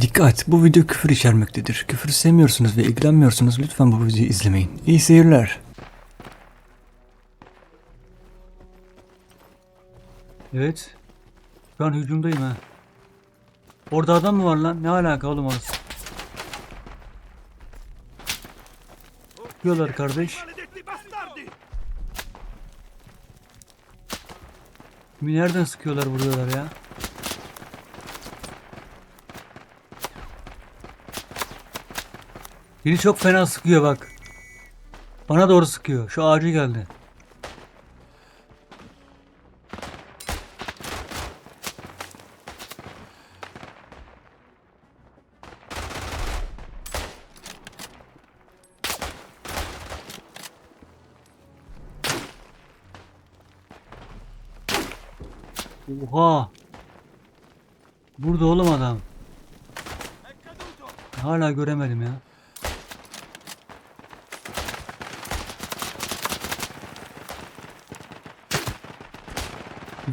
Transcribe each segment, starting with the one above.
Dikkat! Bu video küfür içermektedir. Küfür sevmiyorsunuz ve ilgilenmiyorsunuz. Lütfen bu videoyu izlemeyin. İyi seyirler. Evet. Şu an hücumdayım ha. Orada adam mı var lan? Ne alaka oğlum orası? Sıkıyorlar kardeş. Nereden sıkıyorlar vuruyorlar ya? Biri çok fena sıkıyor bak. Bana doğru sıkıyor. Şu ağacı geldi. Oha. Burada oğlum adam. Hala göremedim ya.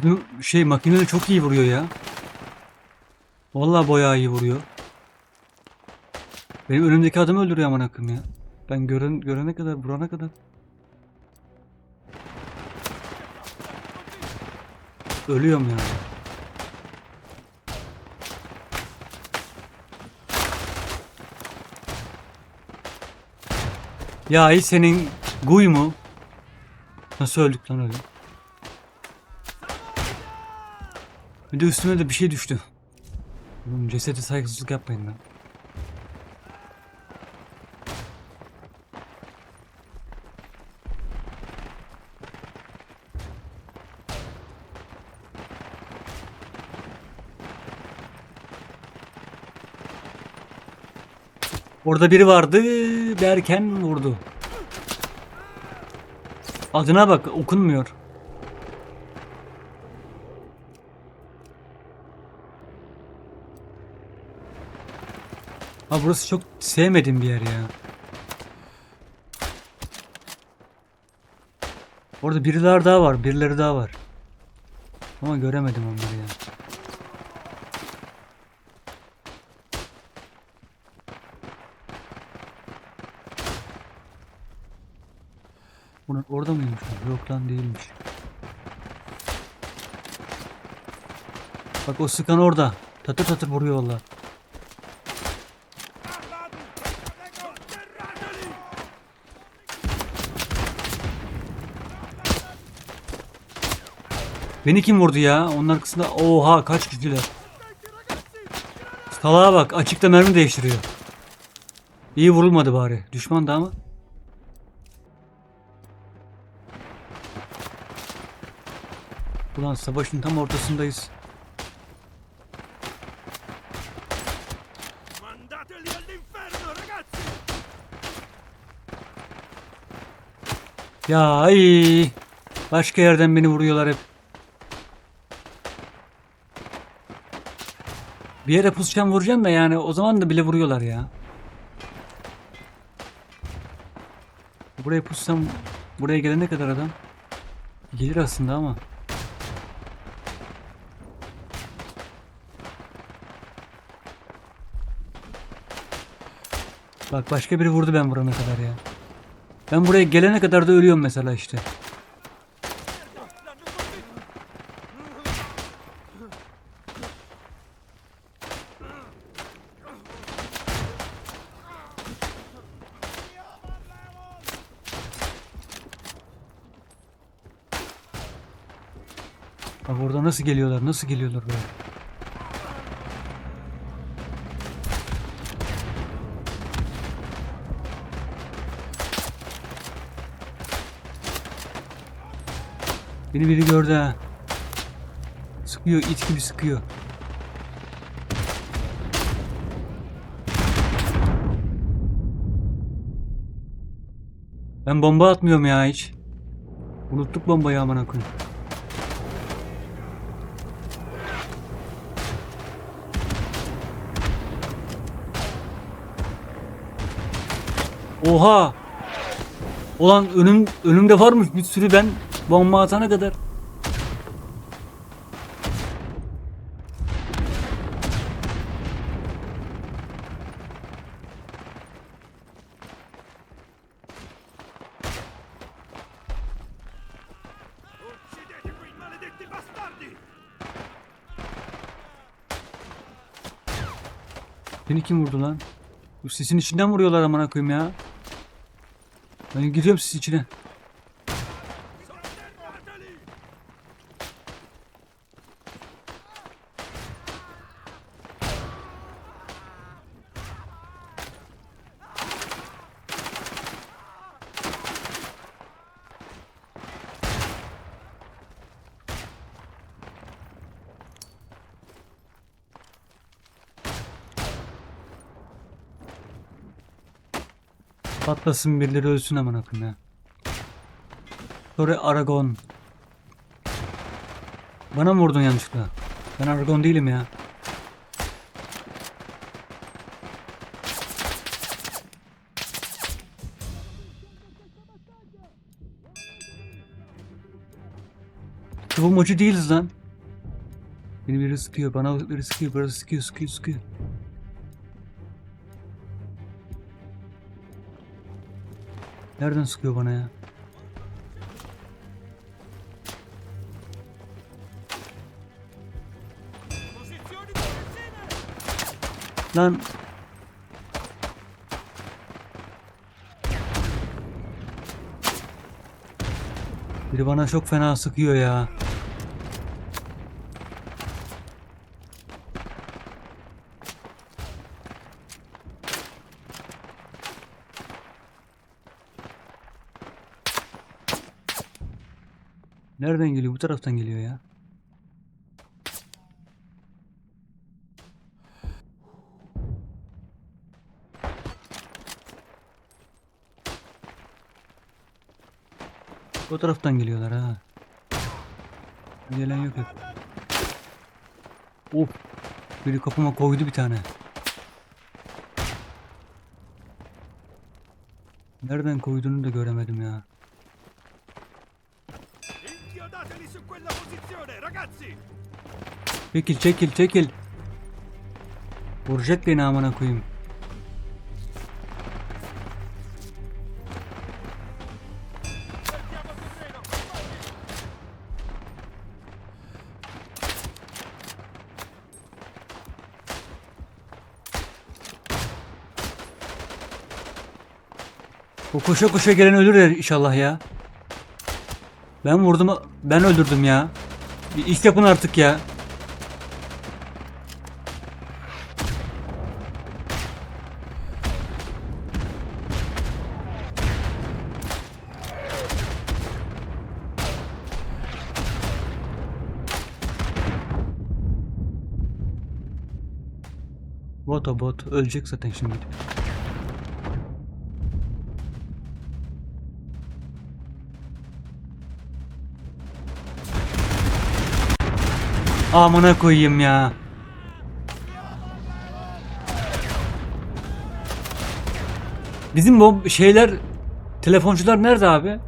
Bu şey makineli çok iyi vuruyor ya. Vallahi bayağı iyi vuruyor. Benim önümdeki adamı öldürüyor aman akım ya. Ben gören, görene kadar, vurana kadar. Ölüyorum. Ya ay senin guy mu? Nasıl öldük lan öyle? Bir de üstüme de bir şey düştü. Oğlum cesedi saygısızlık yapmayın lan. Orada biri vardı derken vurdu. Adına bak okunmuyor. Ha burası çok sevmediğim bir yer ya. Orada biriler daha var, birileri daha var. Ama göremedim onları ya. Bunlar orada mıymış? Yok lan değilmiş. Bak o sıkan orada. Tatır tatır vuruyor valla. Beni kim vurdu ya? Onun arkasında oha kaç kişiler. Salağa bak açıkta mermi değiştiriyor. İyi vurulmadı bari. Düşman da ama. Ulan savaşın tam ortasındayız. Ya ay. Başka yerden beni vuruyorlar hep. Bir yere pusacağım vuracağım da yani o zaman da bile vuruyorlar ya. Buraya pussam buraya gelene kadar adam gelir aslında ama. Bak başka biri vurdu ben vurana kadar ya. Ben buraya gelene kadar da ölüyorum mesela işte. Bak orada nasıl geliyorlar, nasıl geliyorlar böyle. Beni biri gördü ha. Sıkıyor, it gibi sıkıyor. Ben bomba atmıyorum ya hiç. Unuttuk bombayı amına koyayım. Oha. Ulan önüm önümde varmış bir sürü ben bomba atana kadar. Seni kim vurdu lan? Bu sesin içinden vuruyorlar amına koyayım ya. Ben gidiyorum sis içine. Patlasın birileri ölsün amına koyayım ya. Sonra Aragon. Bana mı vurdun yanlışlıkla? Ben Aragon değilim ya. Mocu değiliz lan. Beni biri sıkıyor, bana biri sıkıyor, biri sıkıyor, sıkıyor, sıkıyor. Nereden sıkıyor bana ya? Lan Biri bana çok fena sıkıyor ya. Nereden geliyor? Bu taraftan geliyor ya. O taraftan geliyorlar ha. Gelen yok hep. Of. Biri kapıma koydu bir tane. Nereden koyduğunu da göremedim ya. Çekil çekil çekil. Vuracak beni amına koyayım. Bu koşa koşa gelen ölür inşallah ya. Ben vurdum, ben öldürdüm ya. Bir iş yapın artık ya. Bot bot. Ölecek zaten şimdi. Amına koyayım ya. Bizim bu şeyler telefoncular nerede abi?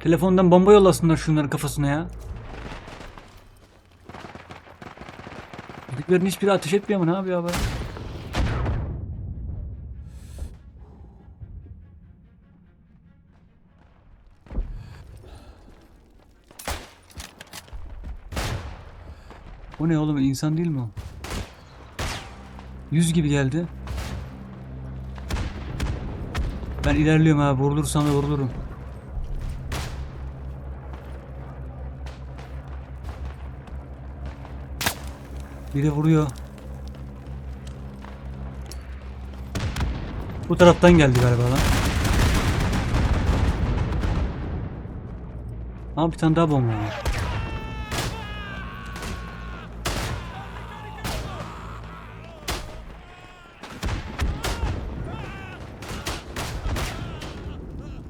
Telefondan bomba yollasınlar şunların kafasına ya. Bizimkilerin hiçbiri ateş etmiyor mu ne yapıyor abi? O ne oğlum insan değil mi o? Yüz gibi geldi. Ben ilerliyorum abi vurulursam da vurulurum. Biri vuruyor. Bu taraftan geldi galiba lan. Aa bir tane daha bomba var.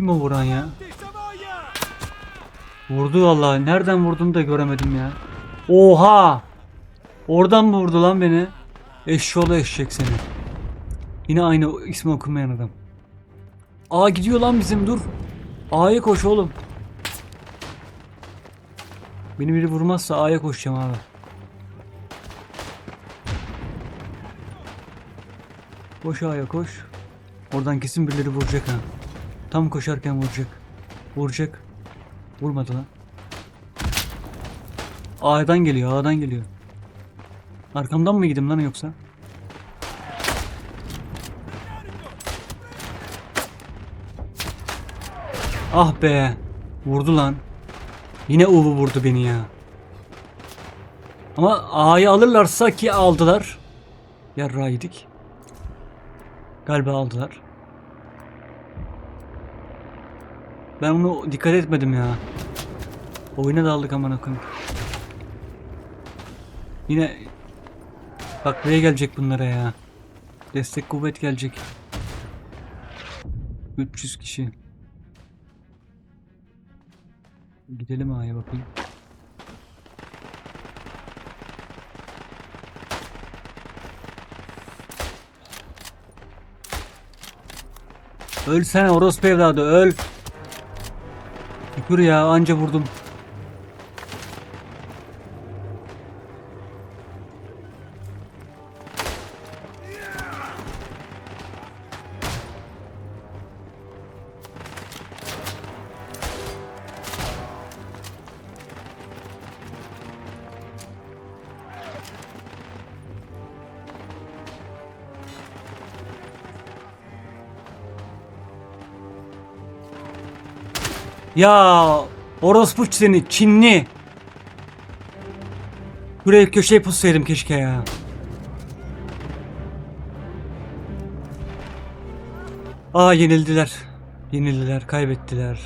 O vuran ya? Vurdu vallahi. Nereden vurduğunu da göremedim ya. Oha! Oradan mı vurdu lan beni? Eşşoğlu eşek seni. Yine aynı ismi okunmayan adam. A gidiyor lan bizim dur. A'ya koş oğlum. Beni biri vurmazsa A'ya koşacağım abi. Koş A'ya koş. Oradan kesin birileri vuracak ha. Tam koşarken vuracak. Vuracak. Vurmadı lan. A'dan geliyor, A'dan geliyor. Arkamdan mı gidim lan yoksa? Ah be. Vurdu lan. Yine Uvu vurdu beni ya. Ama A'yı alırlarsa ki aldılar. Yarra yedik. Galiba aldılar. Ben onu dikkat etmedim ya. Oyuna daldık aman koyayım. Yine bak buraya gelecek bunlara ya. Destek kuvvet gelecek. 300 kişi. Gidelim A'ya bakayım. Öl sen orospu evladı öl. Şükür ya anca vurdum. Ya orospu seni Çinli. Buraya köşeye pussaydım keşke ya. Aa yenildiler. Yenildiler, kaybettiler.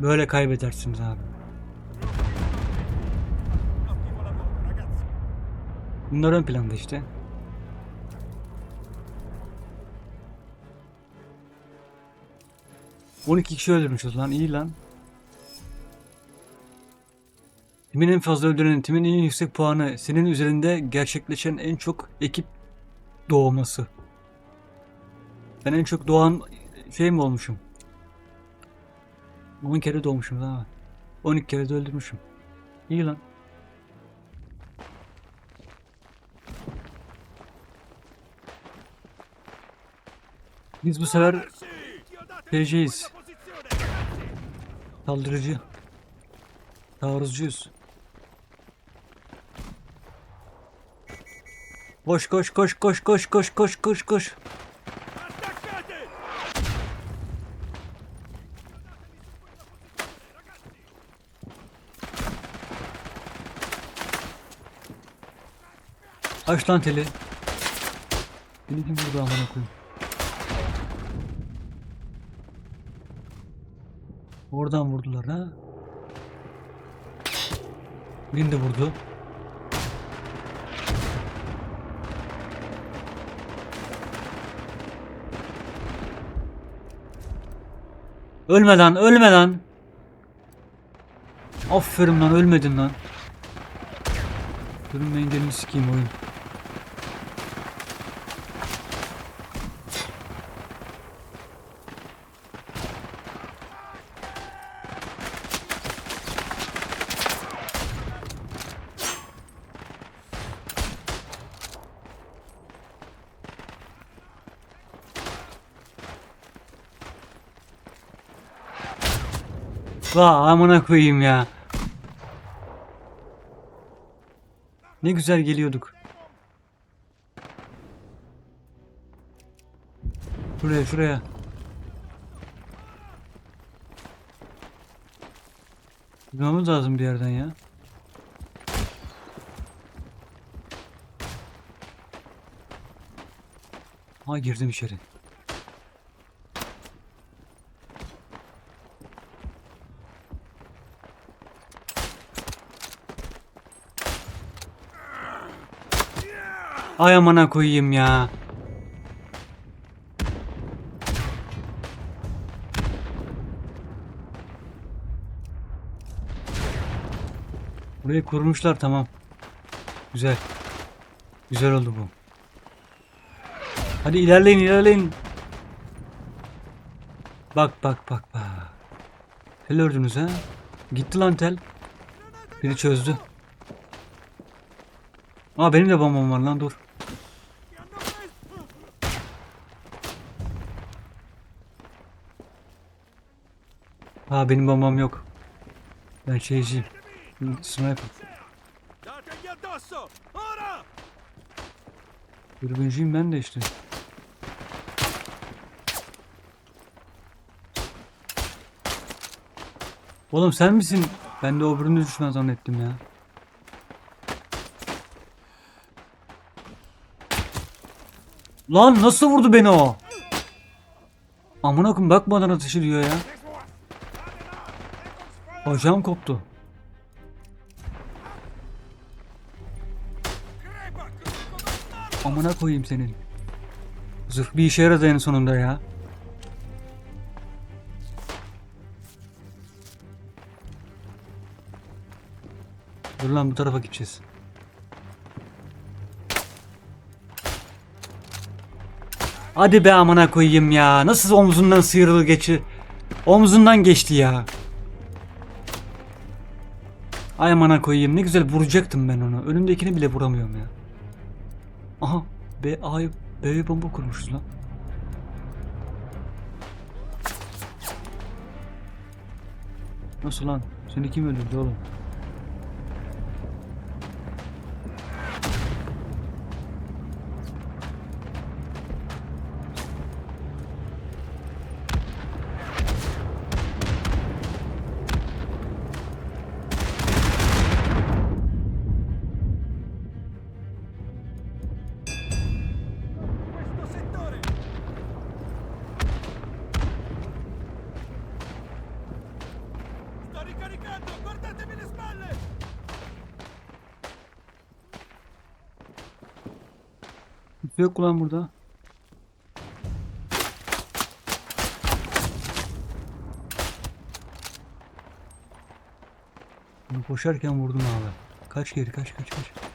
Böyle kaybedersiniz abi. Bunlar ön planda işte. ...12 kişi öldürmüşüz lan iyi lan. Timin en fazla öldüren, timin en yüksek puanı, senin üzerinde gerçekleşen en çok ekip doğması. Ben en çok doğan şey mi olmuşum? 10 kere doğmuşum daha. 12 kere de öldürmüşüm. İyi lan. Biz bu sefer Muoversi! Saldırıcı. Taarruzcuyuz. Koş koş koş koş koş koş koş koş koş. Aç lan teli. Beni kim vurdu amına koyayım. Oradan vurdular ha. Birini de vurdu. Ölme lan, ölme lan. Aferin lan, ölmedin lan. Ben gelini sikeyim oyun. Vay amına koyayım ya. Ne güzel geliyorduk. Şuraya şuraya. Gitmemiz lazım bir yerden ya. Ha girdim içeri. Ay amına koyayım ya. Burayı kurmuşlar tamam. Güzel. Güzel oldu bu. Hadi ilerleyin ilerleyin. Bak bak bak bak. Tel ördünüz ha. Gitti lan tel. Biri çözdü. Aa benim de bombam var lan dur. Ha benim bombam yok. Ben şeyciyim. Sniper. Dürbüncüyüm ben de işte. Oğlum sen misin? Ben de öbürünü düşman zannettim ya. Lan nasıl vurdu beni o? Amına koyayım bakmadan ateş ediyor ya. Bacağım koptu. Amına koyayım senin. Zırh bir işe yaradı en sonunda ya. Dur lan bu tarafa gideceğiz. Hadi be amına koyayım ya. Nasıl omzundan sıyrıldı geçi. Omzundan geçti ya. Ay amına koyayım ne güzel vuracaktım ben onu. Önümdekini bile vuramıyorum ya. Aha B A'ya B'ye bomba kurmuşuz lan. Nasıl lan? Seni kim öldürdü oğlum? Yok lan burada. Bunu koşarken vurdum abi. Kaç geri kaç kaç kaç.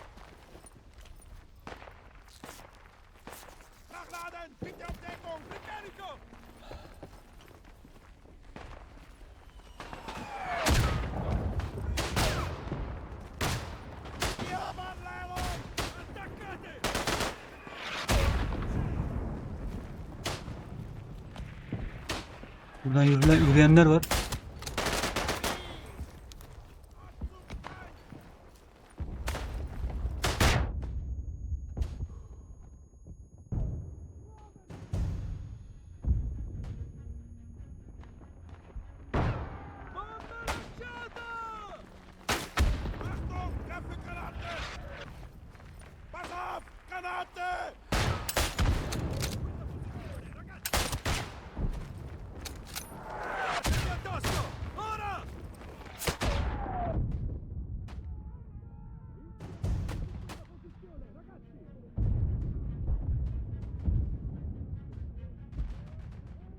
Buradan yürüyen, yürüyenler var.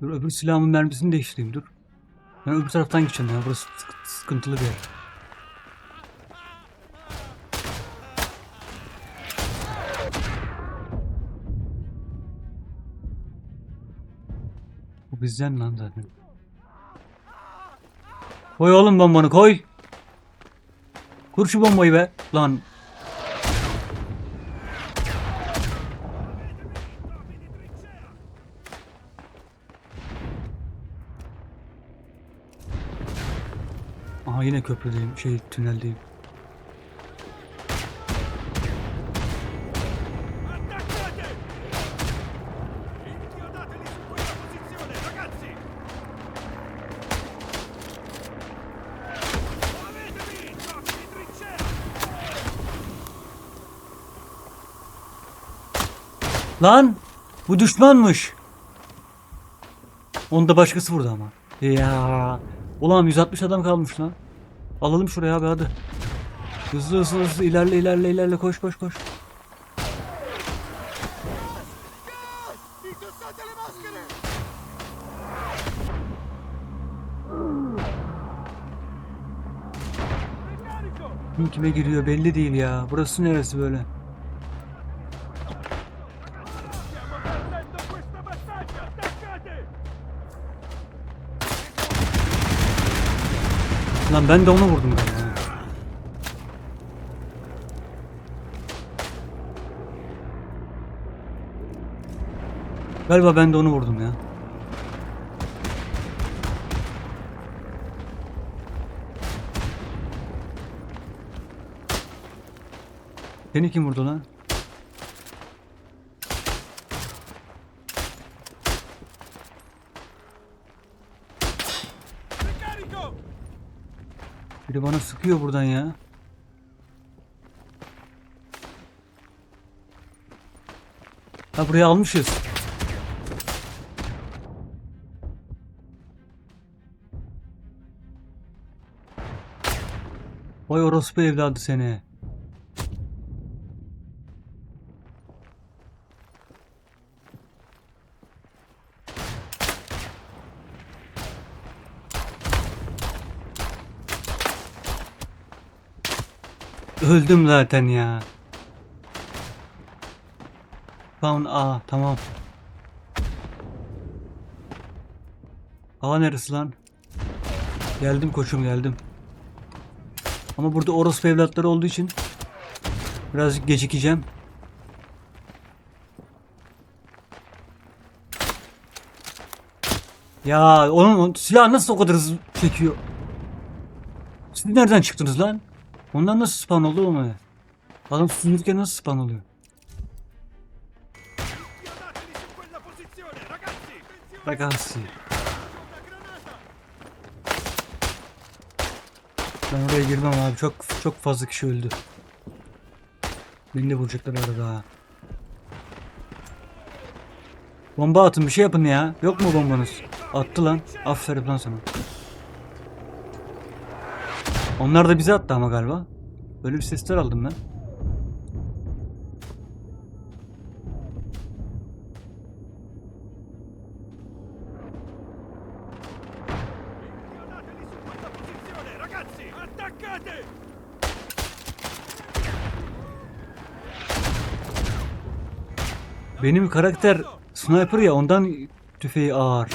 Dur öbür silahımın mermisini değiştireyim dur. Ben öbür taraftan gideceğim ya. Burası sık- sıkıntılı bir yer. Bu bizden lan zaten. Koy oğlum bombanı koy. Kur şu bombayı be. Lan Yine köprüdeyim. Şey tüneldeyim. Lan! Bu düşmanmış. Onu da başkası vurdu ama. Ya. Ulan 160 adam kalmış lan. Alalım şuraya abi hadi. Hızlı hızlı hızlı ilerle ilerle ilerle koş koş koş. Kim kime giriyor belli değil ya. Burası neresi böyle? Lan ben de onu vurdum ha. Galiba ben de onu vurdum ya. Seni kim vurdu lan? Biri bana sıkıyor buradan ya. Ha buraya almışız. Vay orospu evladı seni. Öldüm zaten ya. Tamam A tamam. A neresi lan? Geldim koçum geldim. Ama burada orospu evlatları olduğu için biraz gecikeceğim. Ya onun, onun nasıl o kadar hızlı çekiyor? Siz nereden çıktınız lan? Ondan nasıl spawn oldu mu? Adam sürünürken nasıl spawn oluyor? Ragazzi! Ben oraya girmem abi. Çok çok fazla kişi öldü. Beni de vuracaklar arada ha. Bomba atın bir şey yapın ya. Yok mu bombanız? Attı lan. Aferin lan sana. Onlar da bize attı ama galiba. Böyle bir sesler aldım ben. Benim karakter sniper ya ondan tüfeği ağır.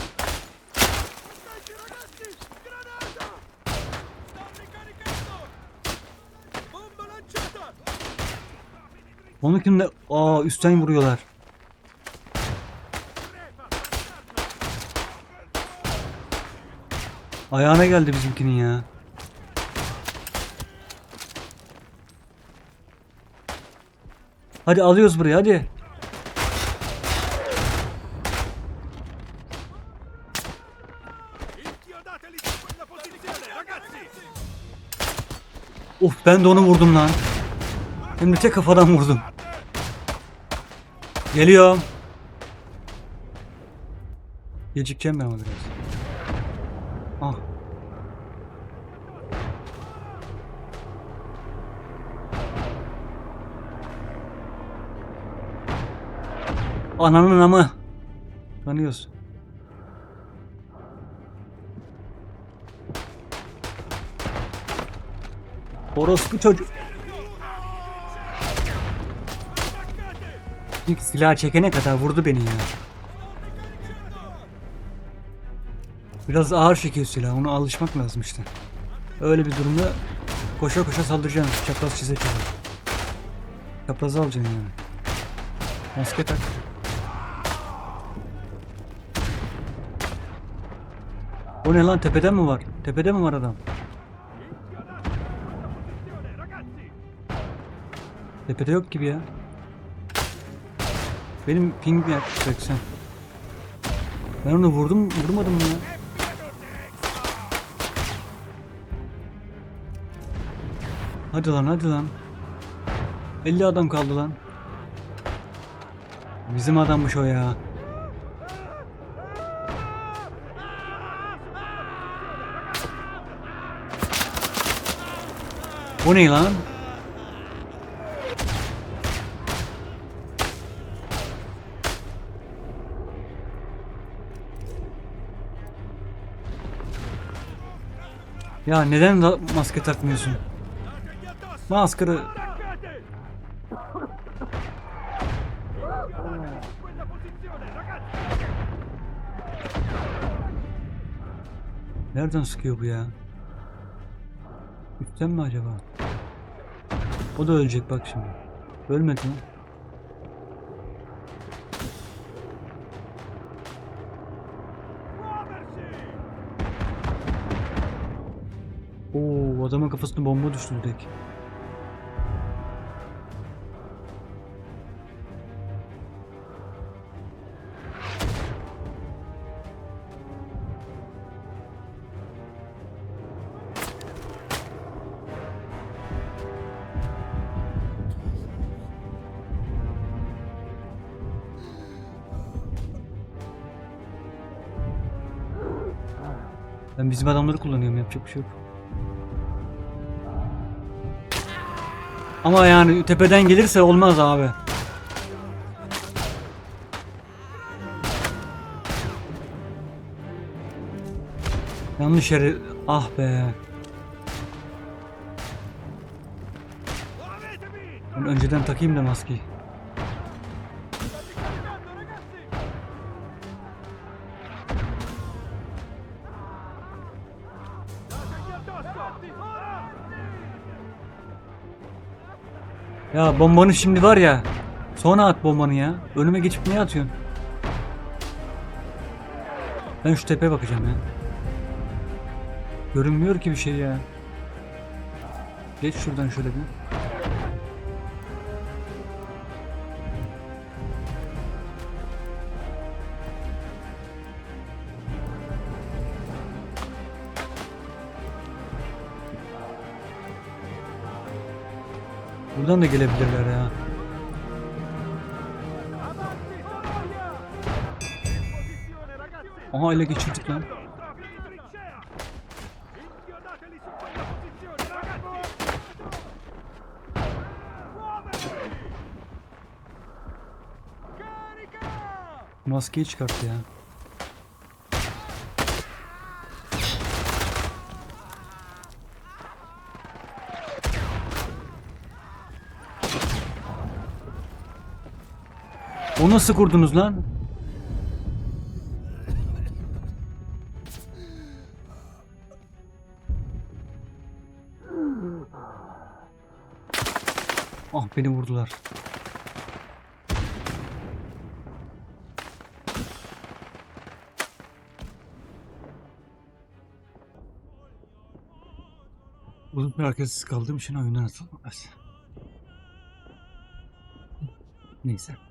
Onu kimle? Aa üstten vuruyorlar. Ayağına geldi bizimkinin ya. Hadi alıyoruz burayı hadi. Of ben de onu vurdum lan. Hem de tek kafadan vurdum. Geliyorum. Gecikeceğim ben ama biraz. Ah. Ananın amı. Tanıyoruz. Orospu çocuk. İlk silah çekene kadar vurdu beni ya. Biraz ağır çekiyor silah. Ona alışmak lazım işte. Öyle bir durumda koşa koşa saldıracaksın. Çapraz çize çize. Çaprazı alacaksın yani. Maske tak. O ne lan tepeden mi var? Tepede mi var adam? Tepede yok gibi ya. Benim ping mi 80? Ben onu vurdum, vurmadım mı ya? Hadi lan hadi lan. 50 adam kaldı lan. Bizim adammış o ya. O ne lan? Ya neden maske takmıyorsun? Maskara nereden sıkıyor bu ya? Üstten mi acaba? O da ölecek bak şimdi. Ölmedi mi? Adamın kafasına bomba düştü direkt. Ben bizim adamları kullanıyorum yapacak bir şey yok. Ama yani tepeden gelirse olmaz abi. Yanlış yere... Ah be. Ben önceden takayım da maskeyi. Ya bombanı şimdi var ya. Sonra at bombanı ya. Önüme geçip niye atıyorsun? Ben şu tepeye bakacağım ya. Görünmüyor ki bir şey ya. Geç şuradan şöyle bir. Buradan da gelebilirler ya. Aha ele geçirdik lan. Maskeyi çıkarttı ya. O nasıl kurdunuz lan? Ah beni vurdular. Uzun bir hareketsiz kaldığım için oyundan atılmaz. Neyse.